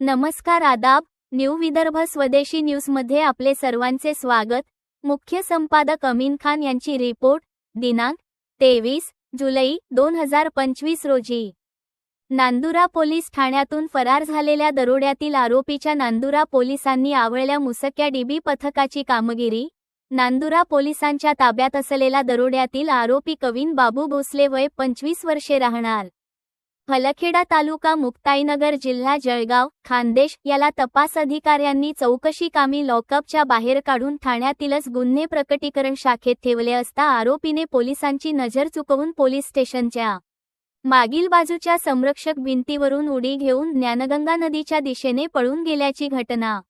नमस्कार आदाब न्यू विदर्भ स्वदेशी न्यूजमध्ये आपले सर्वांचे स्वागत. मुख्य संपादक अमीन खान यांची रिपोर्ट दिनांक तेवीस जुलै दोन हजार पंचवीस रोजी. नांदुरा पोलीस ठाण्यातून फरार झालेल्या दरोड्यातील आरोपीच्या नांदुरा पोलिसांनी आवळल्या मुसक्या डीबी पथकाची कामगिरी नांदुरा पोलिसांच्या ताब्यात असलेला दरोड्यातील आरोपी कवीन बाबू भोसले वय पंचवीस वर्षे राहणार. फलखेडा तालुका मुक्ताईनगर जिल्हा जळगाव खानदेश याला तपास अधिकाऱ्यांनी चौकशी कामी लॉकअपच्या बाहेर काढून ठाण्यातीलच गुन्हे प्रकटीकरण शाखेत ठेवले असता आरोपीने पोलिसांची नजर चुकवून पोलीस स्टेशनच्या मागील बाजूच्या संरक्षक भिंतीवरून उडी घेऊन ज्ञानगंगा नदीच्या दिशेने पळून गेल्याची घटना.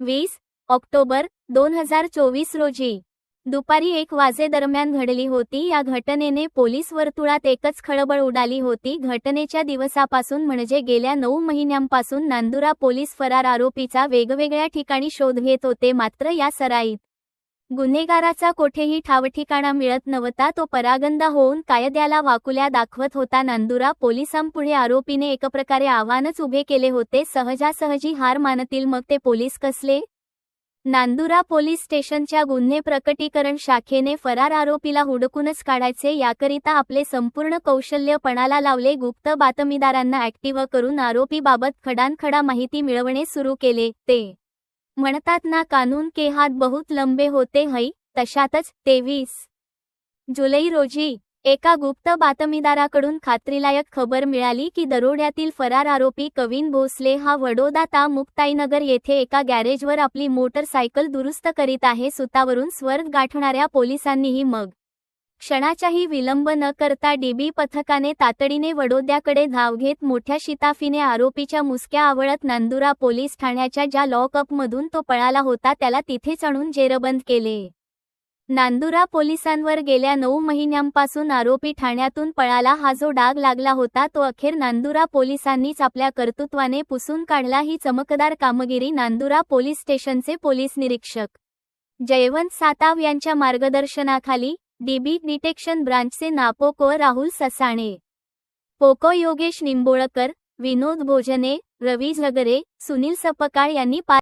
वीस ऑक्टोबर दोन हजार चोवीस रोजी. दुपारी एक वाजेदरम्यान घडली होती. या घटनेने पोलीस वर्तुळात एकच खळबळ उडाली होती. घटनेच्या दिवसापासून म्हणजे गेल्या नऊ महिन्यांपासून नांदुरा पोलीस फरार आरोपीचा वेगवेगळ्या ठिकाणी शोध घेत होते. मात्र या सराईत गुन्हेगाराचा कोठेही ठावठिकाणा मिळत नव्हता तो परागंदा होऊन कायद्याला वाकुल्या दाखवत होता. नांदुरा पोलिसांपुढे आरोपीने एकप्रकारे आव्हानच उभे केले होते. सहजासहजी हार मानतील. मग ते पोलीस कसले? नांदुरा पोलीस स्टेशनच्या गुन्हे प्रकटीकरण शाखेने फरार आरोपीला हुडकूनच काढायचे. याकरिता आपले संपूर्ण कौशल्य पणाला लावले. गुप्त बातमीदारांना ऍक्टिव्ह करून आरोपीबाबत खडानखडा माहिती मिळवणे सुरू केले. ते म्हणतात ना कानून के हात बहुत लंबे होते है तशातच तेवीस. जुलै रोजी एका गुप्त बातमीदाराकडून खात्रीलायक खबर मिळाली की दरोड्यातील फरार आरोपी कवीन भोसले हा वडोदा ता मुक्ताईनगर येथे एका गॅरेजवर आपली मोटरसायकल दुरुस्त करीत आहे सुतावरून स्वर्ग गाठणाऱ्या पोलिसांनीही मग क्षणाचाही विलंब न करता डीबी पथकाने तातडीने वडोद्याकडे धाव घेत मोठ्या शिताफीने आरोपीच्या मुसक्या आवळत नांदुरा पोलीस ठाण्याच्या ज्या लॉकअपमधून तो पळाला होता त्याला तिथेच आणून जेरबंद केले. नांदुरा पोलिसांवर गेल्या नऊ महिन्यांपासून आरोपी ठाण्यातून पळाला हा जो डाग लागला होता तो अखेर नांदुरा पोलिसांनीच आपल्या कर्तृत्वाने पुसून काढला ही चमकदार कामगिरी नांदुरा पोलीस स्टेशनचे पोलीस निरीक्षक जयवंत साताव यांच्या मार्गदर्शनाखाली डीबी डिटेक्शन ब्रांचचे नापोको राहुल ससाणे. पोको योगेश निंबोळकर विनोद भोजने रवी झगरे सुनील सपकाळ यांनी